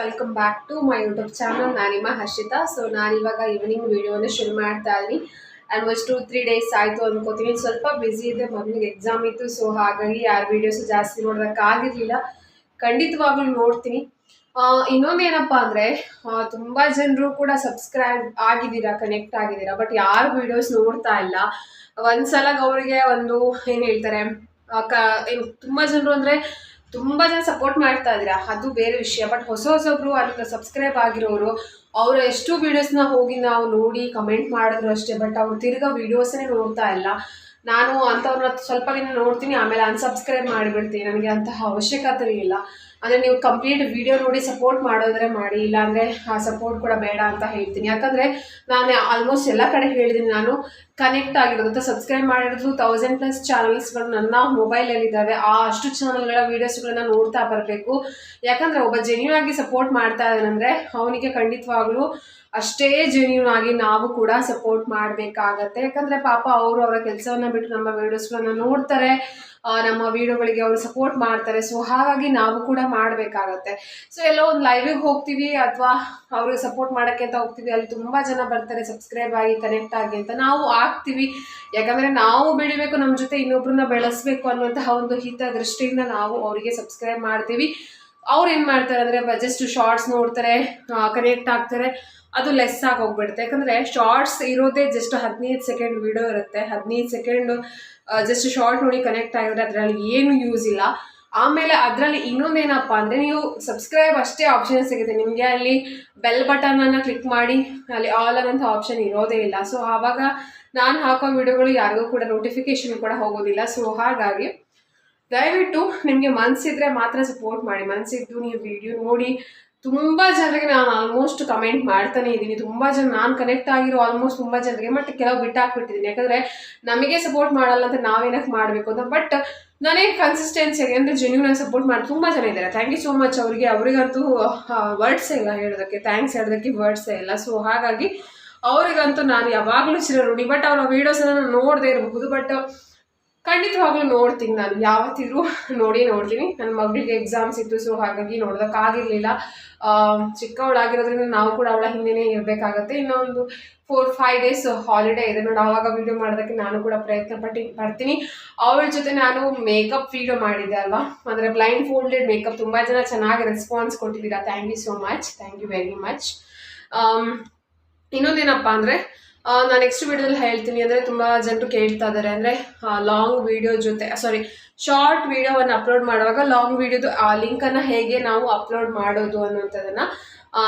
Welcome back to my YouTube channel ನಾನಿಮ್ಮ Harshitha. So ನಾನು ಇವಾಗ evening ವೀಡಿಯೋನ ಶುರು ಮಾಡ್ತಾ ಇದ್ದೀನಿ. ಆಲ್ಮೋಸ್ಟ್ ಟು ತ್ರೀ ಡೇಸ್ ಆಯಿತು ಅಂದ್ಕೋತೀನಿ ಸ್ವಲ್ಪ ಬ್ಯುಸಿ ಇದೆ ಮಗನಿಗೆ ಎಕ್ಸಾಮ್ ಇತ್ತು ಸೊ ಹಾಗಾಗಿ ಯಾರು ವೀಡಿಯೋಸ್ ಜಾಸ್ತಿ ನೋಡೋದಕ್ಕಾಗಿರಲಿಲ್ಲ ಖಂಡಿತವಾಗ್ಲೂ ನೋಡ್ತೀನಿ. ಇನ್ನೊಂದು ಇನ್ನೊಂದೇನಪ್ಪ ಅಂದರೆ ತುಂಬ ಜನರು ಕೂಡ ಸಬ್ಸ್ಕ್ರೈಬ್ ಆಗಿದ್ದೀರಾ ಕನೆಕ್ಟ್ ಆಗಿದ್ದೀರಾ ಬಟ್ ಯಾರು ವೀಡಿಯೋಸ್ ನೋಡ್ತಾ ಇಲ್ಲ. ಒಂದ್ಸಲ ಅವರಿಗೆ ಒಂದು, ಏನು ಹೇಳ್ತಾರೆ ಕ ತುಂಬ ಜನರು ಅಂದರೆ ತುಂಬ ಜನ ಸಪೋರ್ಟ್ ಮಾಡ್ತಾ ಇದ್ದೀರಾ? ಅದು ಬೇರೆ ವಿಷಯ. ಬಟ್ ಹೊಸ ಹೊಸಬ್ರು ಅಲ್ಲಿಂದ ಸಬ್ಸ್ಕ್ರೈಬ್ ಆಗಿರೋರು, ಅವ್ರ ಎಷ್ಟು ವೀಡಿಯೋಸ್ನ ಹೋಗಿ ನಾವು ನೋಡಿ ಕಮೆಂಟ್ ಮಾಡಿದ್ರು ಅಷ್ಟೇ. ಬಟ್ ಅವ್ರು ತಿರ್ಗಾ ವೀಡಿಯೋಸನ್ನೇ ನೋಡ್ತಾ ಇಲ್ಲ. ನಾನು ಅಂಥವ್ರನ್ನ ಸ್ವಲ್ಪ ದಿನ ನೋಡ್ತೀನಿ, ಆಮೇಲೆ ಅನ್ಸಬ್ಸ್ಕ್ರೈಬ್ ಮಾಡಿಬಿಡ್ತೀನಿ. ನನಗೆ ಅಂತಹ ಅವಶ್ಯಕತೆ ಇಲ್ಲ. ಅಂದರೆ ನೀವು ಕಂಪ್ಲೀಟ್ ವಿಡಿಯೋ ನೋಡಿ ಸಪೋರ್ಟ್ ಮಾಡೋದ್ರೆ ಮಾಡಿ. ಇಲ್ಲಾಂದರೆ ಆ ಸಪೋರ್ಟ್ ಕೂಡ ಬೇಡ ಅಂತ ಹೇಳ್ತೀನಿ. ಯಾಕಂದರೆ ನಾನು ಆಲ್ಮೋಸ್ಟ್ ಎಲ್ಲ ಕಡೆ ಹೇಳಿದ್ದೀನಿ ನಾನು ಕನೆಕ್ಟ್ ಆಗಿರೋದು ಸಬ್ಸ್ಕ್ರೈಬ್ ಮಾಡಿರೋದು ತೌಸಂಡ್ ಪ್ಲಸ್ ಚಾನಲ್ಸ್ಗಳು ನನ್ನ ಮೊಬೈಲಲ್ಲಿದ್ದಾವೆ ಆ ಅಷ್ಟು ಚಾನಲ್ಗಳ ವೀಡಿಯೋಸ್ಗಳನ್ನ ನೋಡ್ತಾ ಬರಬೇಕು. ಯಾಕಂದರೆ ಒಬ್ಬ ಜೆನ್ಯೂನ್ ಆಗಿ ಸಪೋರ್ಟ್ ಮಾಡ್ತಾ ಇದ್ದಾನಂದರೆ ಅವನಿಗೆ ಖಂಡಿತವಾಗ್ಲೂ ಅಷ್ಟೇ ಜೆನ್ಯೂನ್ ಆಗಿ ನಾವು ಕೂಡ ಸಪೋರ್ಟ್ ಮಾಡಬೇಕಾಗತ್ತೆ. ಯಾಕಂದರೆ ಪಾಪ ಅವರು ಅವರ ಕೆಲಸವನ್ನು ಬಿಟ್ಟು ನಮ್ಮ ವೀಡಿಯೋಸ್ಗಳನ್ನ ನೋಡ್ತಾರೆ. ಆ, ನಮ್ಮ ವೀಡಿಯೋಗಳಿಗೆ ಅವರು ಸಪೋರ್ಟ್ ಮಾಡ್ತಾರೆ. ಸೊ ಹಾಗಾಗಿ ನಾವು ಕೂಡ ಮಾಡಬೇಕಾಗತ್ತೆ. ಸೊ ಎಲ್ಲೋ ಒಂದು ಲೈವಿಗೆ ಹೋಗ್ತೀವಿ ಅಥವಾ ಅವ್ರಿಗೆ ಸಪೋರ್ಟ್ ಮಾಡೋಕ್ಕೆ ಅಂತ ಹೋಗ್ತೀವಿ. ಅಲ್ಲಿ ತುಂಬ ಜನ ಬರ್ತಾರೆ ಸಬ್ಸ್ಕ್ರೈಬ್ ಆಗಿ ಕನೆಕ್ಟ್ ಆಗಿ ಅಂತ. ನಾವು ಆಗ್ತೀವಿ ಯಾಕಂದರೆ ನಾವು ಬೆಳಿಬೇಕು ನಮ್ಮ ಜೊತೆ ಇನ್ನೊಬ್ರನ್ನ ಬೆಳೆಸಬೇಕು ಅನ್ನುವಂತಹ ಒಂದು ಹಿತ ದೃಷ್ಟಿಯಿಂದ ನಾವು ಅವರಿಗೆ ಸಬ್ಸ್ಕ್ರೈಬ್ ಮಾಡ್ತೀವಿ. ಅವ್ರು ಏನು ಮಾಡ್ತಾರೆ ಅಂದರೆ ಜಸ್ಟ್ ಶಾರ್ಟ್ಸ್ ನೋಡ್ತಾರೆ ಕನೆಕ್ಟ್ ಆಗ್ತಾರೆ. ಅದು ಲೆಸ್ ಆಗಿ ಹೋಗ್ಬಿಡುತ್ತೆ ಯಾಕಂದರೆ ಶಾರ್ಟ್ಸ್ ಇರೋದೇ ಜಸ್ಟ್ ಹದಿನೈದು ಸೆಕೆಂಡ್ ವಿಡಿಯೋ ಇರುತ್ತೆ. ಹದಿನೈದು ಸೆಕೆಂಡು ಜಸ್ಟ್ ಶಾರ್ಟ್ ನೋಡಿ ಕನೆಕ್ಟ್ ಆಗಿದ್ರೆ ಅದರಲ್ಲಿ ಏನು ಯೂಸ್ ಇಲ್ಲ. ಆಮೇಲೆ ಅದರಲ್ಲಿ ಇನ್ನೊಂದೇನಪ್ಪ ಅಂದರೆ ನೀವು ಸಬ್ಸ್ಕ್ರೈಬ್ ಅಷ್ಟೇ ಆಪ್ಷನ್ ಸಿಗುತ್ತೆ. ನಿಮಗೆ ಅಲ್ಲಿ ಬೆಲ್ ಬಟನನ್ನು ಕ್ಲಿಕ್ ಮಾಡಿ, ಅಲ್ಲಿ ಆಲ್ ಅನ್ನೋಂಥ ಆಪ್ಷನ್ ಇರೋದೇ ಇಲ್ಲ. ಸೊ ಆವಾಗ ನಾನು ಹಾಕೋ ವಿಡಿಯೋಗಳು ಯಾರಿಗೂ ಕೂಡ ನೋಟಿಫಿಕೇಶನ್ ಕೂಡ ಹೋಗೋದಿಲ್ಲ. ಸೊ ಹಾಗಾಗಿ ದಯವಿಟ್ಟು ನಿಮಗೆ ಮನಸ್ಸಿದ್ರೆ ಮಾತ್ರ ಸಪೋರ್ಟ್ ಮಾಡಿ. ಮನಸ್ಸಿದ್ದು ನೀವು ವಿಡಿಯೋ ನೋಡಿ ತುಂಬ ಜನರಿಗೆ ನಾನು ಆಲ್ಮೋಸ್ಟ್ ಕಮೆಂಟ್ ಮಾಡ್ತಾನೆ ಇದ್ದೀನಿ. ತುಂಬ ಜನ ನಾನು ಕನೆಕ್ಟ್ ಆಗಿರೋ ಆಲ್ಮೋಸ್ಟ್ ತುಂಬ ಜನರಿಗೆ ಬಟ್ ಕೆಲವು ಬಿಟ್ಟಾಕ್ಬಿಟ್ಟಿದ್ದೀನಿ. ಯಾಕಂದರೆ ನಮಗೆ ಸಪೋರ್ಟ್ ಮಾಡಲ್ಲ ಅಂತ ನಾವೇನಕ್ಕೆ ಮಾಡಬೇಕು ಅಂತ ಬಟ್ ನನಗೆ ಕನ್ಸಿಸ್ಟೆನ್ಸಿಯಾಗಿ ಅಂದರೆ ಜೆನ್ಯೂನ್ ಸಪೋರ್ಟ್ ಮಾಡಿ ತುಂಬ ಜನ ಇದ್ದಾರೆ. ಥ್ಯಾಂಕ್ ಯು ಸೋ ಮಚ್ ಅವರಿಗೆ. ಅವರಿಗಂತೂ ವರ್ಡ್ಸೇ ಇಲ್ಲ ಹೇಳೋದಕ್ಕೆ. ಥ್ಯಾಂಕ್ಸ್ ಹೇಳೋದಕ್ಕೆ ವರ್ಡ್ಸೇ ಇಲ್ಲ. ಸೊ ಹಾಗಾಗಿ ಅವರಿಗಂತೂ ನಾನು ಯಾವಾಗಲೂ ಚಿರಋಣಿ ಬಟ್ ಅವರ ವೀಡಿಯೋಸನ್ನು ನಾನು ನೋಡದೇ ಇರಬಹುದು ಬಟ್ ಖಂಡಿತವಾಗ್ಲೂ ನೋಡ್ತೀನಿ ನಾನು. ಯಾವತ್ತಿದ್ರೂ ನೋಡಿ ನೋಡ್ತೀನಿ. ನನ್ನ ಮಗಳಿಗೆ ಎಕ್ಸಾಮ್ಸ್ ಇತ್ತು ಸೊ ಹಾಗಾಗಿ ನೋಡೋದಕ್ಕಾಗಿರಲಿಲ್ಲ. ಚಿಕ್ಕವಳಾಗಿರೋದ್ರಿಂದ ನಾವು ಕೂಡ ಅವಳ ಹಿಂದೆನೇ ಇರಬೇಕಾಗತ್ತೆ. ಇನ್ನೊಂದು ಫೋರ್ ಫೈವ್ ಡೇಸ್ ಹಾಲಿಡೇ ಇದೆ. ನೋಡಿ, ಆವಾಗ ವೀಡಿಯೋ ಮಾಡೋದಕ್ಕೆ ನಾನು ಕೂಡ ಪ್ರಯತ್ನ ಪಟ್ಟು, ಪಡ್ತೀನಿ. ಅವಳ ಜೊತೆ ನಾನು ಮೇಕಪ್ ವೀಡಿಯೋ ಮಾಡಿದ್ದೆ ಅಲ್ವಾ? ಅಂದರೆ ಬ್ಲೈಂಡ್ ಫೋಲ್ಡೆಡ್ ಮೇಕಪ್ ತುಂಬ ಜನ ಚೆನ್ನಾಗಿ ರೆಸ್ಪಾನ್ಸ್ ಕೊಟ್ಟಿದ್ದೀರಾ. Thank you so much thank you very much ಇನ್ನೊಂದೇನಪ್ಪ ಅಂದರೆ ನಾನು ನೆಕ್ಸ್ಟ್ ವಿಡಿಯೋದಲ್ಲಿ ಹೇಳ್ತೀನಿ, ಅಂದರೆ ತುಂಬ ಜನರು ಕೇಳ್ತಾ ಇದ್ದಾರೆ ಅಂದರೆ ಲಾಂಗ್ ವೀಡಿಯೋ ಜೊತೆ ಸಾರಿ ಶಾರ್ಟ್ ವೀಡಿಯೋವನ್ನು ಅಪ್ಲೋಡ್ ಮಾಡುವಾಗ ಲಾಂಗ್ ವೀಡಿಯೋದು ಆ ಲಿಂಕನ್ನು ಹೇಗೆ ನಾವು ಅಪ್ಲೋಡ್ ಮಾಡೋದು ಅನ್ನೋಂಥದ್ದನ್ನು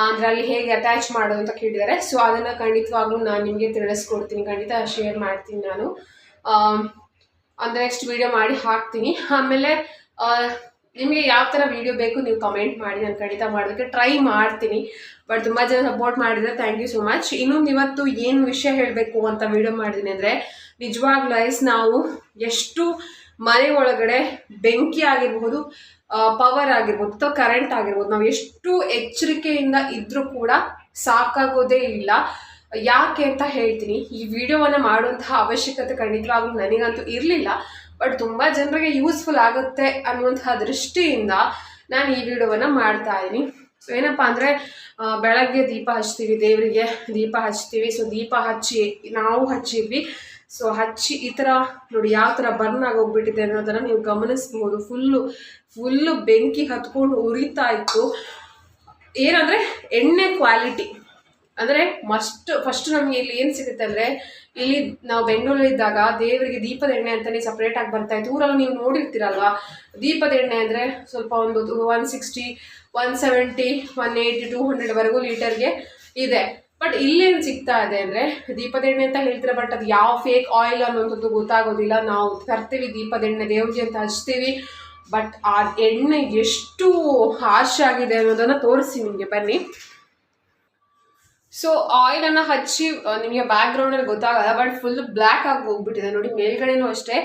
ಅಂದರೆ ಅಲ್ಲಿ ಹೇಗೆ ಅಟ್ಯಾಚ್ ಮಾಡೋದು ಅಂತ ಕೇಳಿದ್ದಾರೆ. ಸೊ ಅದನ್ನು ಖಂಡಿತವಾಗ್ಲೂ ನಾನು ನಿಮಗೆ ತಿಳಿಸ್ಕೊಡ್ತೀನಿ, ಖಂಡಿತ ಶೇರ್ ಮಾಡ್ತೀನಿ ನಾನು. ಅಂದರೆ ನೆಕ್ಸ್ಟ್ ವಿಡಿಯೋ ಮಾಡಿ ಹಾಕ್ತೀನಿ. ಆಮೇಲೆ ನಿಮಗೆ ಯಾವ ಥರ ವಿಡಿಯೋ ಬೇಕು ನೀವು ಕಮೆಂಟ್ ಮಾಡಿ, ನಾನು ಖಂಡಿತ ಮಾಡೋದಕ್ಕೆ ಟ್ರೈ ಮಾಡ್ತೀನಿ. ಬಟ್ ತುಂಬ ಜನ ಸಪೋರ್ಟ್ ಮಾಡಿದರೆ ಥ್ಯಾಂಕ್ ಯು ಸೊ ಮಚ್ ಇನ್ನೊಂದು ಇವತ್ತು ಏನು ವಿಷಯ ಹೇಳಬೇಕು ಅಂತ ವಿಡಿಯೋ ಮಾಡಿದ್ದೀನಿ ಅಂದರೆ, ನಿಜವಾಗ್ಲೂ ಲೈಸ್ ನಾವು ಎಷ್ಟು ಮನೆ ಒಳಗಡೆ ಬೆಂಕಿ ಆಗಿರ್ಬೋದು ಪವರ್ ಆಗಿರ್ಬೋದು ಅಥವಾ ಕರೆಂಟ್ ಆಗಿರ್ಬೋದು ನಾವು ಎಷ್ಟು ಎಚ್ಚರಿಕೆಯಿಂದ ಇದ್ದರೂ ಕೂಡ ಸಾಕಾಗೋದೇ ಇಲ್ಲ. ಯಾಕೆ ಅಂತ ಹೇಳ್ತೀನಿ, ಈ ವಿಡಿಯೋವನ್ನು ಮಾಡುವಂತಹ ಅವಶ್ಯಕತೆ ಖಂಡಿತವಾಗ್ಲೂ ನನಗಂತೂ ಇರಲಿಲ್ಲ. ಬಟ್ ತುಂಬ ಜನರಿಗೆ ಯೂಸ್ಫುಲ್ ಆಗುತ್ತೆ ಅನ್ನುವಂತಹ ದೃಷ್ಟಿಯಿಂದ ನಾನು ಈ ವಿಡಿಯೋವನ್ನು ಮಾಡ್ತಾ ಇದ್ದೀನಿ ಸೊ ಏನಪ್ಪ ಅಂದರೆ ಬೆಳಗ್ಗೆ ದೀಪ ಹಚ್ತೀವಿ, ದೇವರಿಗೆ ದೀಪ ಹಚ್ತೀವಿ. ಸೊ ದೀಪ ಹಚ್ಚಿ, ನಾವು ಹಚ್ಚಿದ್ವಿ. ಸೊ ಹಚ್ಚಿ ಈ ಥರ ನೋಡಿ ಯಾವ ಥರ ಬರ್ನ್ ಆಗೋಗ್ಬಿಟ್ಟಿದೆ ಅನ್ನೋದನ್ನು ನೀವು ಗಮನಿಸ್ಬೋದು. ಫುಲ್ಲು ಫುಲ್ಲು ಬೆಂಕಿ ಹತ್ಕೊಂಡು ಉರಿತಾ ಇತ್ತು. ಏನಂದರೆ, ಎಣ್ಣೆ ಕ್ವಾಲಿಟಿ ಅಂದರೆ ಮಸ್ಟ್ ಫಸ್ಟ್ ನಮಗೆ ಇಲ್ಲಿ ಏನು ಸಿಗುತ್ತೆ ಅಂದರೆ ಇಲ್ಲಿ ನಾವು ಬೆಂಗಳೂರಲ್ಲಿದ್ದಾಗ ದೇವರಿಗೆ ದೀಪದ ಎಣ್ಣೆ ಅಂತಲೇ ಸಪ್ರೇಟಾಗಿ ಬರ್ತಾ ಇತ್ತು. ಊರಲ್ಲಿ ನೀವು ನೋಡಿರ್ತೀರಲ್ವಾ? ದೀಪದ ಎಣ್ಣೆ ಅಂದರೆ ಸ್ವಲ್ಪ ಒಂದು one sixty one seventy one eighty two ಹಂಡ್ರೆಡ್ವರೆಗೂ ಲೀಟರ್ಗೆ ಇದೆ. ಬಟ್ ಇಲ್ಲೇನು ಸಿಗ್ತಾ ಇದೆ ಅಂದರೆ ದೀಪದ ಎಣ್ಣೆ ಅಂತ ಹೇಳ್ತಾರೆ ಬಟ್ ಅದು ಯಾವ ಫೇಕ್ ಆಯಿಲ್ ಅನ್ನೋಂಥದ್ದು ಗೊತ್ತಾಗೋದಿಲ್ಲ. ನಾವು ತರ್ತೀವಿ ದೀಪದ ಎಣ್ಣೆ ದೇವ್ರಿಗೆ ಅಂತ ಹಚ್ತೀವಿ. ಬಟ್ ಆ ಎಣ್ಣೆ ಎಷ್ಟು ಹಾರ್ಶ್ ಆಗಿದೆ ಅನ್ನೋದನ್ನು ತೋರಿಸಿ ನಿಮಗೆ. ಬನ್ನಿ. ಸೊ ಆಯಿಲನ್ನು ಹಚ್ಚಿ ನಿಮಗೆ ಅಲ್ಲಿ ಗೊತ್ತಾಗಲ್ಲ ಬಟ್ ಫುಲ್ ಬ್ಲ್ಯಾಕ್ ಆಗಿ ಹೋಗ್ಬಿಟ್ಟಿದೆ. ನೋಡಿ, ಮೇಲ್ಗಡೆನೂ ಅಷ್ಟೇ.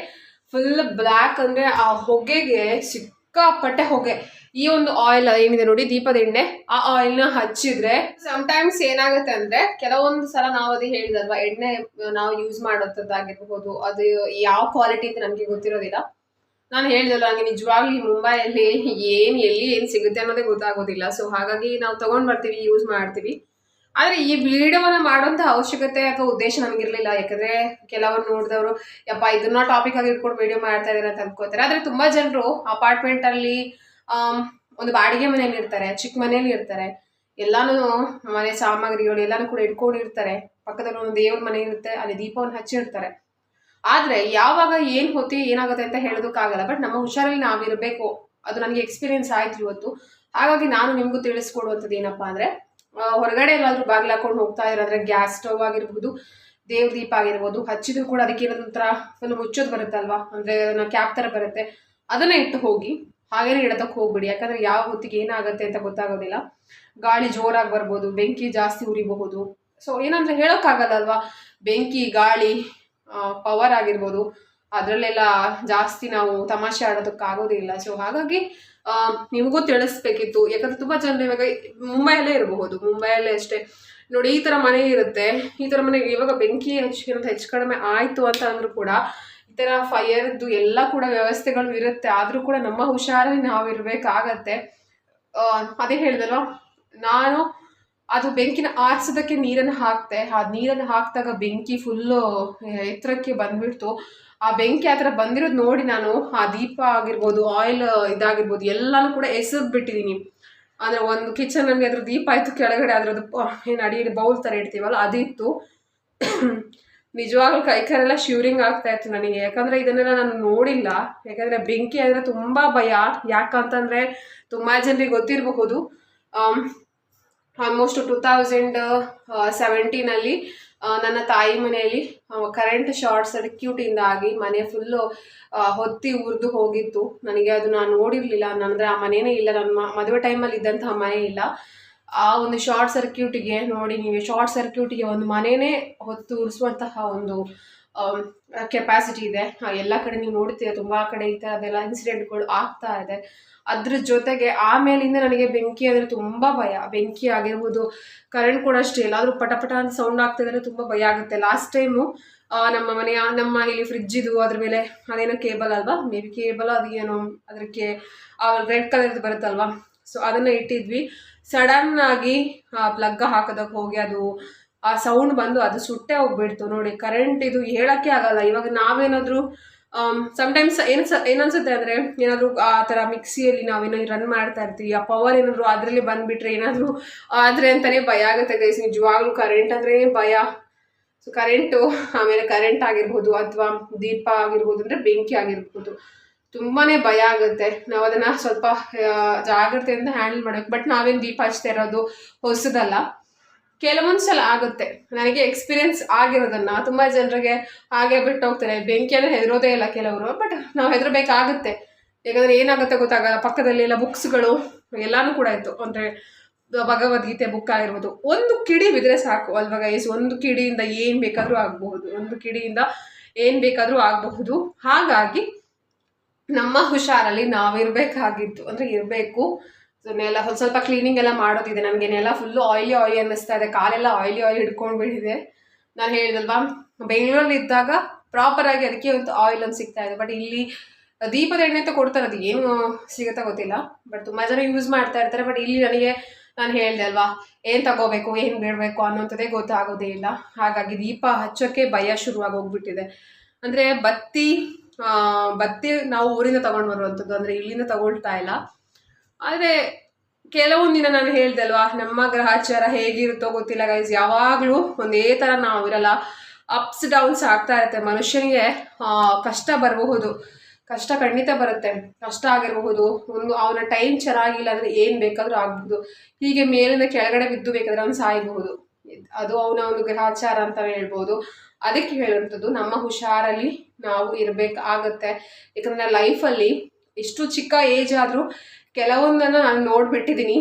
ಫುಲ್ ಬ್ಲ್ಯಾಕ್ ಅಂದರೆ ಆ ಹೊಗೆಗೆ ಸಿಕ್ಕಾಪಟ್ಟೆ ಹೊಗೆ. ಈ ಒಂದು ಆಯಿಲ್ ಏನಿದೆ ನೋಡಿ, ದೀಪದ ಎಣ್ಣೆ. ಆ ಆಯಿಲ್ನ ಹಚ್ಚಿದ್ರೆ ಸಮಟೈಮ್ಸ್ ಏನಾಗುತ್ತೆ ಅಂದರೆ, ಕೆಲವೊಂದು ಸಲ ನಾವು ಅದು ಹೇಳಿದಲ್ವಾ, ಎಣ್ಣೆ ನಾವು ಯೂಸ್ ಮಾಡೋದಾಗಿರ್ಬಹುದು ಅದು ಯಾವ ಕ್ವಾಲಿಟಿ ಅಂತ ನಮಗೆ ಗೊತ್ತಿರೋದಿಲ್ಲ. ನಾನು ಹೇಳಿದಲ್ಲ ನನಗೆ ನಿಜವಾಗ್ಲೂ ಮುಂಬೈಯಲ್ಲಿ ಏನು, ಎಲ್ಲಿ ಏನು ಸಿಗುತ್ತೆ ಅನ್ನೋದೇ ಗೊತ್ತಾಗೋದಿಲ್ಲ. ಸೊ ಹಾಗಾಗಿ ನಾವು ತೊಗೊಂಡು ಬರ್ತೀವಿ ಯೂಸ್ ಮಾಡ್ತೀವಿ. ಆದರೆ ಈ ವಿಡಿಯೋವನ್ನ ಮಾಡುವಂತ ಅವಶ್ಯಕತೆ ಅಥವಾ ಉದ್ದೇಶ ನಮಗಿರಲಿಲ್ಲ. ಯಾಕಂದರೆ ಕೆಲವರು ನೋಡಿದವರು, ಯಪ್ಪ, ಇದನ್ನ ಟಾಪಿಕ್ ಆಗಿ ಇಟ್ಕೊಂಡು ವಿಡಿಯೋ ಮಾಡ್ತಾ ಇದ್ದಾರೆ ಅಂತ ಅನ್ಕೋತಾರೆ. ಆದರೆ ತುಂಬ ಜನರು ಅಪಾರ್ಟ್ಮೆಂಟಲ್ಲಿ ಒಂದು ಬಾಡಿಗೆ ಮನೆಯಲ್ಲಿ ಇರ್ತಾರೆ ಚಿಕ್ಕ ಮನೆಯಲ್ಲಿ ಇರ್ತಾರೆ. ಎಲ್ಲಾನು ಮನೆ ಸಾಮಗ್ರಿಗಳು ಎಲ್ಲಾನು ಕೂಡ ಇಟ್ಕೊಂಡಿರ್ತಾರೆ. ಪಕ್ಕದಲ್ಲಿ ಒಂದು ದೇವ್ರ ಮನೆ ಇರುತ್ತೆ, ಅಲ್ಲಿ ದೀಪವನ್ನು ಹಚ್ಚಿರ್ತಾರೆ ಆದ್ರೆ ಯಾವಾಗ ಏನ್ ಹೊತ್ತಿ ಏನಾಗುತ್ತೆ ಅಂತ ಹೇಳೋದಕ್ಕಾಗಲ್ಲ. ಬಟ್ ನಮ್ಮ ಹುಷಾರಲ್ಲಿ ನಾವಿರಬೇಕು. ಅದು ನನಗೆ ಎಕ್ಸ್ಪೀರಿಯನ್ಸ್ ಆಯ್ತು ಇವತ್ತು. ಹಾಗಾಗಿ ನಾನು ನಿಮಗೂ ತಿಳಿಸ್ಕೊಡುವಂಥದ್ದು ಏನಪ್ಪಾ ಅಂದ್ರೆ ಹೊರಗಡೆ ಎಲ್ಲಾದ್ರೂ ಬಾಗಿಲು ಹಾಕೊಂಡು ಹೋಗ್ತಾ ಇರೋದ್ರೆ ಗ್ಯಾಸ್ ಸ್ಟವ್ ಆಗಿರ್ಬೋದು, ದೇವ್ರ ದೀಪ ಆಗಿರ್ಬೋದು, ಹಚ್ಚಿದ್ರು ಕೂಡ ಅದಕ್ಕೆ ಏನಂತರ ಒಂದು ಮುಚ್ಚೋದು ಬರುತ್ತಲ್ವಾ ಅಂದ್ರೆ ಕ್ಯಾಪ್ ತರ ಬರುತ್ತೆ. ಅದನ್ನ ಇಟ್ಟು ಹೋಗಿ, ಹಾಗೇನೆ ಇಡತಕ್ಕೆ ಹೋಗ್ಬಿಡಿ. ಯಾಕಂದ್ರೆ ಯಾವ ಹೊತ್ತಿಗೆ ಏನಾಗುತ್ತೆ ಅಂತ ಗೊತ್ತಾಗೋದಿಲ್ಲ. ಗಾಳಿ ಜೋರಾಗಿ ಬರ್ಬೋದು, ಬೆಂಕಿ ಜಾಸ್ತಿ ಉರಿಬಹುದು. ಸೊ ಏನಂದ್ರೆ ಹೇಳೋಕ್ಕಾಗಲ್ಲ ಅಲ್ವಾ? ಬೆಂಕಿ, ಗಾಳಿ ಪವರ್ ಆಗಿರ್ಬೋದು. ಅದರಲ್ಲೆಲ್ಲ ಜಾಸ್ತಿ ನಾವು ತಮಾಷೆ ಆಡೋದಕ್ಕಾಗೋದಿಲ್ಲ. ಸೊ ಹಾಗಾಗಿ ನಿಮಗೂ ತಿಳಿಸ್ಬೇಕಿತ್ತು. ಯಾಕಂದ್ರೆ ತುಂಬ ಜನ ಇವಾಗ ಮುಂಬೈಯಲ್ಲೇ ಇರಬಹುದು. ಮುಂಬೈಯಲ್ಲೇ ಅಷ್ಟೇ. ನೋಡಿ, ಈ ಥರ ಮನೆ ಇರುತ್ತೆ. ಈ ಥರ ಮನೆ ಇವಾಗ ಬೆಂಕಿ ಹೆಚ್ಚು ಹೆಚ್ಚು ಕಡಿಮೆ ಆಯಿತು ಅಂತ ಅಂದ್ರೂ ಕೂಡ ಈ ಥರ ಫೈರ್ದು ಎಲ್ಲ ಕೂಡ ವ್ಯವಸ್ಥೆಗಳು ಇರುತ್ತೆ. ಆದರೂ ಕೂಡ ನಮ್ಮ ಹುಷಾರಲ್ಲಿ ನಾವು ಇರಬೇಕಾಗತ್ತೆ. ಅದೇ ಹೇಳಿದಲ್ವ? ನಾನು ಅದು ಬೆಂಕಿನ ಆರಿಸೋದಕ್ಕೆ ನೀರನ್ನು ಹಾಕ್ತೆ. ಆ ನೀರನ್ನು ಹಾಕಿದಾಗ ಬೆಂಕಿ ಫುಲ್ಲು ಎತ್ತರಕ್ಕೆ ಬಂದ್ಬಿಡ್ತು. ಆ ಬೆಂಕಿ ಆ ಥರ ಬಂದಿರೋದು ನೋಡಿ ನಾನು, ಆ ದೀಪ ಆಗಿರ್ಬೋದು ಆಯಿಲ್ ಇದಾಗಿರ್ಬೋದು, ಎಲ್ಲನೂ ಕೂಡ ಎಸೆದು ಬಿಟ್ಟಿದ್ದೀನಿ ಅಂದರೆ ಒಂದು ಕಿಚನ್ ಕಿಚನಲ್ಲಿ ಅದ್ರ ದೀಪ ಆಯಿತು, ಕೆಳಗಡೆ ಅದ್ರದ್ದು ಏನು ಅಡಿ ಬೌಲ್ ಥರ ಇಡ್ತೀವಲ್ಲ, ಅದಿತ್ತು. ನಿಜವಾಗ್ಲೂ ಕೈ ಕಾಲೆಲ್ಲ ಶಿವರಿಂಗ್ ಆಗ್ತಾ ಇತ್ತು ನನಗೆ. ಯಾಕಂದರೆ ಇದನ್ನೆಲ್ಲ ನಾನು ನೋಡಿಲ್ಲ. ಯಾಕಂದರೆ ಬೆಂಕಿ ಅಂದರೆ ತುಂಬ ಭಯ. ಯಾಕಂತಂದರೆ ತುಂಬ ಜನರಿಗೆ ಗೊತ್ತಿರಬಹುದು. ಆಲ್ಮೋಸ್ಟ್ ಟು ತೌಸಂಡ್ ಸೆವೆಂಟೀನಲ್ಲಿ ನನ್ನ ತಾಯಿ ಮನೆಯಲ್ಲಿ ಕರೆಂಟ್ ಶಾರ್ಟ್ ಸರ್ಕ್ಯೂಟಿಂದಾಗಿ ಮನೆ ಫುಲ್ಲು ಹೊತ್ತಿ ಉರಿದು ಹೋಗಿತ್ತು. ನನಗೆ ಅದು ನಾನು ನೋಡಿರಲಿಲ್ಲ. ಅಂದರೆ ಆ ಮನೆಯೇ ಇಲ್ಲ. ನನ್ನ ಮದುವೆ ಟೈಮಲ್ಲಿ ಇದ್ದಂತಹ ಮನೆ ಇಲ್ಲ. ಆ ಒಂದು ಶಾರ್ಟ್ ಸರ್ಕ್ಯೂಟಿಗೆ ನೋಡಿ, ನೀವು ಶಾರ್ಟ್ ಸರ್ಕ್ಯೂಟಿಗೆ ಒಂದು ಮನೆಯೇ ಹೊತ್ತು ಉರಿಸುವಂತಹ ಒಂದು ಕೆಪಾಸಿಟಿ ಇದೆ. ಎಲ್ಲ ಕಡೆ ನೀವು ನೋಡ್ತೀರಾ, ತುಂಬ ಕಡೆ ಈ ಥರದ್ದೆಲ್ಲ ಇನ್ಸಿಡೆಂಟ್ಗಳು ಆಗ್ತಾ ಇದೆ. ಅದ್ರ ಜೊತೆಗೆ ಆಮೇಲಿಂದ ನನಗೆ ಬೆಂಕಿ ಅಂದರೆ ತುಂಬ ಭಯ. ಬೆಂಕಿ ಆಗಿರ್ಬೋದು ಕರೆಂಟ್ ಕೂಡ ಅಷ್ಟೇ. ಎಲ್ಲಾದರೂ ಪಟ ಪಟ ಅಂತ ಸೌಂಡ್ ಆಗ್ತಿದ್ರೆ ತುಂಬ ಭಯ ಆಗುತ್ತೆ. ಲಾಸ್ಟ್ ಟೈಮು ನಮ್ಮ ಮನೆಯ, ನಮ್ಮ ಇಲ್ಲಿ ಫ್ರಿಜ್ ಇದು, ಅದ್ರ ಮೇಲೆ ಅದೇನೋ ಕೇಬಲ್ ಅಲ್ವಾ? ಮೇ ಬಿ ಕೇಬಲ್ ಅದು ಏನೋ ಅದಕ್ಕೆ ರೆಡ್ ಕಲರ್ದು ಬರುತ್ತಲ್ವಾ? ಸೊ ಅದನ್ನು ಇಟ್ಟಿದ್ವಿ. ಸಡನ್ ಆಗಿ ಪ್ಲಗ್ ಹಾಕೋದಕ್ಕೆ ಹೋಗಿ ಅದು ಆ ಸೌಂಡ್ ಬಂದು ಅದು ಸುಟ್ಟೆ ಹೋಗ್ಬಿಡ್ತು ನೋಡಿ ಕರೆಂಟ್ ಇದು ಹೇಳಕ್ಕೆ ಆಗಲ್ಲ. ಇವಾಗ ನಾವೇನಾದರೂ ಸಮಟೈಮ್ಸ್ ಏನು ಸ ಏನನ್ಸುತ್ತೆ ಅಂದರೆ, ಏನಾದರೂ ಆ ಥರ ಮಿಕ್ಸಿಯಲ್ಲಿ ನಾವೇನೋ ರನ್ ಮಾಡ್ತಾ ಇರ್ತೀವಿ, ಆ ಪವರ್ ಏನಾದರೂ ಅದರಲ್ಲಿ ಬಂದುಬಿಟ್ರೆ ಏನಾದರೂ ಆದರೆ ಅಂತಲೇ ಭಯ ಆಗುತ್ತೆ ಗೈಸ್ ನಿಜವಾಗ್ಲೂ ಕರೆಂಟ್ ಅಂದರೆ ಭಯ. ಸೊ ಕರೆಂಟು ಆಮೇಲೆ ಕರೆಂಟ್ ಆಗಿರ್ಬೋದು ಅಥವಾ ದೀಪ ಆಗಿರ್ಬೋದು ಅಂದರೆ ಬೆಂಕಿ ಆಗಿರ್ಬೋದು. ತುಂಬಾ ಭಯ ಆಗುತ್ತೆ. ನಾವು ಅದನ್ನು ಸ್ವಲ್ಪ ಜಾಗ್ರತೆಯಿಂದ ಹ್ಯಾಂಡಲ್ ಮಾಡಬೇಕು ಬಟ್ ನಾವೇನು ದೀಪ ಹಚ್ತಾ ಇರೋದು ಹೊಸದಲ್ಲ. ಕೆಲವೊಂದು ಸಲ ಆಗುತ್ತೆ. ನನಗೆ ಎಕ್ಸ್ಪೀರಿಯನ್ಸ್ ಆಗಿರೋದನ್ನ ತುಂಬ ಜನರಿಗೆ ಹಾಗೆ ಬಿಟ್ಟು ಹೋಗ್ತಾರೆ ಬೆಂಕಿ ಅಂದ್ರೆ ಹೆದರೋದೇ ಇಲ್ಲ ಕೆಲವರು ಬಟ್ ನಾವು ಹೆದರಬೇಕಾಗುತ್ತೆ. ಯಾಕಂದರೆ ಏನಾಗುತ್ತೆ ಗೊತ್ತಾಗಲ್ಲ ಪಕ್ಕದಲ್ಲಿ ಎಲ್ಲ ಬುಕ್ಸ್ಗಳು ಎಲ್ಲಾನು ಕೂಡ ಇತ್ತು. ಅಂದರೆ ಭಗವದ್ಗೀತೆ ಬುಕ್ ಆಗಿರ್ಬೋದು. ಒಂದು ಕಿಡಿ ಬಿದ್ದರೆ ಸಾಕು ಅಲ್ವಾ ಗೈಸ್ ಒಂದು ಕಿಡಿಯಿಂದ ಏನು ಬೇಕಾದರೂ ಆಗಬಹುದು. ಒಂದು ಕಿಡಿಯಿಂದ ಏನು ಬೇಕಾದರೂ ಆಗಬಹುದು. ಹಾಗಾಗಿ ನಮ್ಮ ಹುಷಾರಲ್ಲಿ ನಾವಿರಬೇಕಾಗಿತ್ತು ಅಂದರೆ ಇರಬೇಕು. ಸೊ ನೆಲ ಒಂದು ಸ್ವಲ್ಪ ಕ್ಲೀನಿಂಗ್ ಎಲ್ಲ ಮಾಡೋದಿದೆ. ನನಗೆ ನೆಲ ಫುಲ್ಲು ಆಯಿಲಿ ಆಯಿಲಿ ಅನ್ನಿಸ್ತಾ ಇದೆ. ಕಾಲೆಲ್ಲ ಆಯಿಲಿ ಆಯಿಲ್ ಹಿಡ್ಕೊಂಡ್ಬಿಟ್ಟಿದೆ ನಾನು ಹೇಳಿದಲ್ವಾ? ಬೆಂಗಳೂರಲ್ಲಿ ಇದ್ದಾಗ ಪ್ರಾಪರಾಗಿ ಅದಕ್ಕೆ ಒಂದು ಆಯಿಲ್ ಅಂತ ಸಿಗ್ತಾ ಇದೆ. ಬಟ್ ಇಲ್ಲಿ ದೀಪದ ಎಣ್ಣೆ ಅಂತ ಕೊಡ್ತಾರೆ. ಅದು ಏನು ಸಿಗುತ್ತಾ ಗೊತ್ತಿಲ್ಲ. ಬಟ್ ತುಂಬ ಜನ ಯೂಸ್ ಮಾಡ್ತಾ ಇರ್ತಾರೆ. ಬಟ್ ಇಲ್ಲಿ ನನಗೆ ನಾನು ಹೇಳಿದೆ ಅಲ್ವಾ? ಏನು ತಗೋಬೇಕು, ಏನು ಬಿಡಬೇಕು ಅನ್ನೋಂಥದ್ದೇ ಗೊತ್ತಾಗೋದೇ ಇಲ್ಲ. ಹಾಗಾಗಿ ದೀಪ ಹಚ್ಚೋಕ್ಕೆ ಭಯ ಶುರುವಾಗಿ ಹೋಗ್ಬಿಟ್ಟಿದೆ. ಅಂದರೆ ಬತ್ತಿ ಬತ್ತಿ ನಾವು ಊರಿಂದ ತಗೊಂಡು ಬರುವಂಥದ್ದು. ಅಂದರೆ ಇಲ್ಲಿಂದ ತಗೊಳ್ತಾ ಇಲ್ಲ. ಆದರೆ ಕೆಲವೊಂದು ದಿನ ನಾನು ಹೇಳ್ದೆ ಅಲ್ವಾ, ನಮ್ಮ ಗ್ರಹಾಚಾರ ಹೇಗಿರುತ್ತೋ ಗೊತ್ತಿಲ್ಲ ಗೈಸ್ ಯಾವಾಗಲೂ ಒಂದೇ ಥರ ನಾವು ಇರಲ್ಲ ಅಪ್ಸ್ ಡೌನ್ಸ್ ಆಗ್ತಾ ಇರುತ್ತೆ. ಮನುಷ್ಯನಿಗೆ ಕಷ್ಟ ಬರಬಹುದು. ಕಷ್ಟ ಖಂಡಿತ ಬರುತ್ತೆ. ಕಷ್ಟ ಆಗಿರಬಹುದು. ಒಂದು ಅವನ ಟೈಮ್ ಚೆನ್ನಾಗಿಲ್ಲ ಅಂದರೆ ಏನು ಬೇಕಾದರೂ ಆಗ್ಬೋದು ಹೀಗೆ ಮೇಲಿಂದ ಕೆಳಗಡೆ ಬಿದ್ದು ಬೇಕಾದ್ರೆ ಅವನು ಸಾಯಬಹುದು. ಅದು ಅವನ ಒಂದು ಗ್ರಹಾಚಾರ ಅಂತಲೇ ಹೇಳ್ಬೋದು. ಅದಕ್ಕೆ ಹೇಳುವಂಥದ್ದು, ನಮ್ಮ ಹುಷಾರಲ್ಲಿ ನಾವು ಇರಬೇಕಾಗತ್ತೆ. ಯಾಕಂದರೆ ಲೈಫಲ್ಲಿ ಎಷ್ಟು ಚಿಕ್ಕ ಏಜ್ ಆದರೂ ಕೆಲವೊಂದನ್ನು ನಾನು ನೋಡಿಬಿಟ್ಟಿದ್ದೀನಿ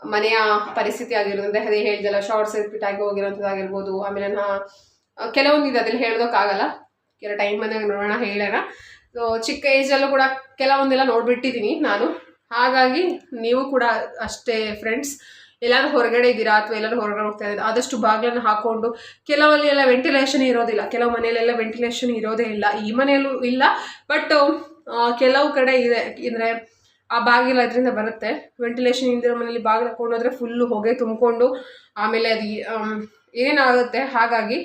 ಮನೆಯ ಪರಿಸ್ಥಿತಿ ಆಗಿರೋದು ಅಂದರೆ ಅದೇ ಹೇಳ್ದಲ್ಲ ಶಾರ್ಟ್ ಸರ್ಕ್ಯೂಟ್ ಆಗಿ ಹೋಗಿರೋಂಥದ್ದಾಗಿರ್ಬೋದು ಆಮೇಲೆ ನಾ ಕೆಲವೊಂದಿದೆ ಅದ್ರಲ್ಲಿ ಹೇಳೋದಕ್ಕಾಗಲ್ಲ. ಕೆಲ ಟೈಮ್ ಬಂದಾಗ ನೋಡೋಣ, ಹೇಳೋಣ. ಸೊ ಚಿಕ್ಕ ಏಜಲ್ಲೂ ಕೂಡ ಕೆಲವೊಂದೆಲ್ಲ ನೋಡಿಬಿಟ್ಟಿದ್ದೀನಿ ನಾನು. ಹಾಗಾಗಿ ನೀವು ಕೂಡ ಅಷ್ಟೇ ಫ್ರೆಂಡ್ಸ್ ಎಲ್ಲಾದ್ರೂ ಹೊರಗಡೆ ಇದ್ದೀರಾ ಅಥವಾ ಎಲ್ಲರೂ ಹೊರಗಡೆ ಹೋಗ್ತಾ ಇದ್ದೀರಾ? ಆದಷ್ಟು ಬಾಗಿಲನ್ನು ಹಾಕೊಂಡು, ಕೆಲವಲ್ಲಿ ಎಲ್ಲ ವೆಂಟಿಲೇಷನ್ ಇರೋದಿಲ್ಲ. ಕೆಲವು ಮನೆಯಲ್ಲೆಲ್ಲ ವೆಂಟಿಲೇಷನ್ ಇರೋದೇ ಇಲ್ಲ. ಈ ಮನೆಯಲ್ಲೂ ಇಲ್ಲ. ಬಟ್ ಕೆಲವು ಕಡೆ ಇದೆ. ಅಂದರೆ ಆ ಬಾಗಿಲು ಅದರಿಂದ ಬರುತ್ತೆ. ವೆಂಟಿಲೇಷನ್ ಇಲ್ದಿರೋ ಮನೇಲಿ ಬಾಗಿಲು ಹಾಕೊಂಡು ಹೋದ್ರೆ ಫುಲ್ಲು ಹೊಗೆ ತುಂಬಿಕೊಂಡು ಆಮೇಲೆ ಅದು ಏನಾಗುತ್ತೆ ಹಾಗಾಗಿ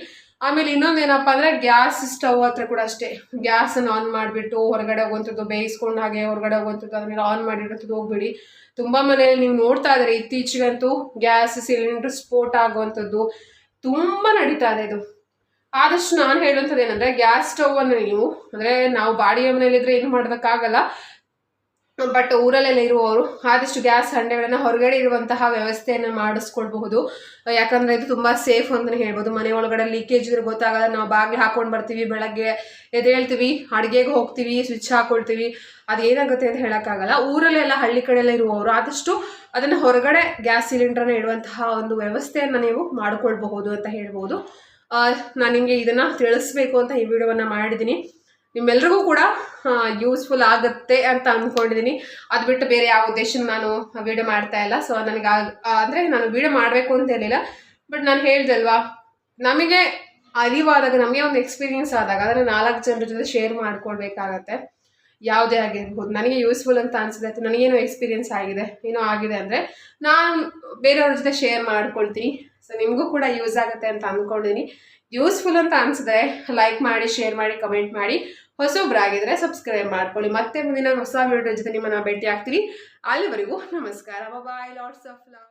ಆಮೇಲೆ ಇನ್ನೊಂದು ಏನಪ್ಪ ಅಂದರೆ ಗ್ಯಾಸ್ ಸ್ಟವ್ ಹತ್ರ ಕೂಡ ಅಷ್ಟೇ. ಗ್ಯಾಸನ್ನು ಆನ್ ಮಾಡಿಬಿಟ್ಟು ಹೊರಗಡೆ ಹೋಗುವಂಥದ್ದು, ಬೇಯಿಸ್ಕೊಂಡು ಹಾಗೆ ಹೊರಗಡೆ ಹೋಗುವಂಥದ್ದು, ಅದನ್ನೆಲ್ಲ ಆನ್ ಮಾಡಿರೋಂಥದ್ದು ಹೋಗ್ಬಿಡಿ. ತುಂಬ ಮನೆಯಲ್ಲಿ ನೀವು ನೋಡ್ತಾ ಇದ್ರೆ ಇತ್ತೀಚೆಗಂತೂ ಗ್ಯಾಸ್ ಸಿಲಿಂಡರ್ ಸ್ಫೋಟ ಆಗುವಂಥದ್ದು ತುಂಬ ನಡೀತಾ ಇದೆ ಇದು. ಆದಷ್ಟು ನಾನು ಹೇಳುವಂಥದ್ದು ಏನಂದರೆ ಗ್ಯಾಸ್ ಸ್ಟವನ್ನು ನೀವು, ಅಂದರೆ ನಾವು ಬಾಡಿಗೆ ಮನೇಲಿದ್ರೆ ಏನು ಮಾಡೋದಕ್ಕಾಗಲ್ಲ. ಬಟ್ ಊರಲ್ಲೆಲ್ಲ ಇರುವವರು ಆದಷ್ಟು ಗ್ಯಾಸ್ ಹಂಡೆಗಳನ್ನು ಹೊರಗಡೆ ಇರುವಂತಹ ವ್ಯವಸ್ಥೆಯನ್ನು ಮಾಡಿಸ್ಕೊಳ್ಬಹುದು ಯಾಕಂದರೆ ಇದು ತುಂಬ ಸೇಫ್ ಅಂತಲೇ ಹೇಳ್ಬೋದು. ಮನೆ ಒಳಗಡೆ ಲೀಕೇಜ್ ಇದ್ರೆ ಗೊತ್ತಾಗಲ್ಲ. ನಾವು ಬಾಗಿಲು ಹಾಕೊಂಡು ಬರ್ತೀವಿ, ಬೆಳಗ್ಗೆ ಎದ್ದೇಳ್ತೀವಿ ಅಡುಗೆಗೆ ಹೋಗ್ತೀವಿ ಸ್ವಿಚ್ ಹಾಕೊಳ್ತೀವಿ. ಅದು ಏನಾಗುತ್ತೆ ಅಂತ ಹೇಳೋಕ್ಕಾಗಲ್ಲ. ಊರಲ್ಲೆಲ್ಲ ಹಳ್ಳಿ ಕಡೆಯೆಲ್ಲ ಇರುವವರು ಆದಷ್ಟು ಅದನ್ನು ಹೊರಗಡೆ ಗ್ಯಾಸ್ ಸಿಲಿಂಡರ್ನ ಇಡುವಂತಹ ಒಂದು ವ್ಯವಸ್ಥೆಯನ್ನು ನೀವು ಮಾಡಿಕೊಳ್ಬಹುದು ಅಂತ ಹೇಳ್ಬೋದು. ನಾನು ನಿಮಗೆ ಇದನ್ನು ತಿಳಿಸ್ಬೇಕು ಅಂತ ಈ ವಿಡಿಯೋವನ್ನು ಮಾಡಿದ್ದೀನಿ. ನಿಮ್ಮೆಲ್ರಿಗೂ ಕೂಡ ಯೂಸ್ಫುಲ್ ಆಗುತ್ತೆ ಅಂತ ಅಂದ್ಕೊಂಡಿದ್ದೀನಿ ಅದು ಬಿಟ್ಟು ಬೇರೆ ಯಾವ ಉದ್ದೇಶನ ನಾನು ವಿಡಿಯೋ ಮಾಡ್ತಾ ಇಲ್ಲ. ಸೊ ನನಗೆ ಅಂದರೆ ನಾನು ವಿಡಿಯೋ ಮಾಡಬೇಕು ಅಂತ ಹೇಳಿಲ್ಲ ಬಟ್ ನಾನು ಹೇಳಿದೆ ಅಲ್ವಾ, ನಮಗೆ ಅರಿವಾದಾಗ, ನಮಗೆ ಒಂದು ಎಕ್ಸ್ಪೀರಿಯನ್ಸ್ ಆದಾಗ ಅದನ್ನು ನಾಲ್ಕು ಜನರ ಜೊತೆ ಶೇರ್ ಮಾಡ್ಕೊಳ್ಬೇಕಾಗತ್ತೆ. ಯಾವುದೇ ಆಗಿರ್ಬೋದು, ನನಗೆ ಯೂಸ್ಫುಲ್ ಅಂತ ಅನಿಸಿದೆ ಅಥವಾ ನನಗೇನೋ ಎಕ್ಸ್ಪೀರಿಯನ್ಸ್ ಆಗಿದೆ, ಏನೋ ಆಗಿದೆ ಅಂದರೆ ನಾನು ಬೇರೆಯವ್ರ ಜೊತೆ ಶೇರ್ ಮಾಡ್ಕೊಳ್ತೀನಿ. ಸೊ ನಿಮಗೂ ಕೂಡ ಯೂಸ್ ಆಗುತ್ತೆ ಅಂತ ಅಂದ್ಕೊಂಡಿದ್ದೀನಿ ಯೂಸ್ಫುಲ್ ಅಂತ ಅನ್ಸಿದೆ ಲೈಕ್ ಮಾಡಿ ಶೇರ್ ಮಾಡಿ ಕಮೆಂಟ್ ಮಾಡಿ. ಹೊಸೊಬ್ರಾಗಿದ್ರೆ ಸಬ್ಸ್ಕ್ರೈಬ್ ಮಾಡ್ಕೊಳ್ಳಿ. ಮತ್ತೆ ಮುಂದಿನ ಹೊಸ ವಿಡಿಯೋ ಜೊತೆ ನಿಮ್ಮನ್ನ ಭೇಟಿ ಆಗ್ತೀನಿ ಅಲ್ಲಿವರೆಗೂ ನಮಸ್ಕಾರ. ಬಾಯ್ ಲಾಟ್ಸ್ ಆಫ್ ಲವ್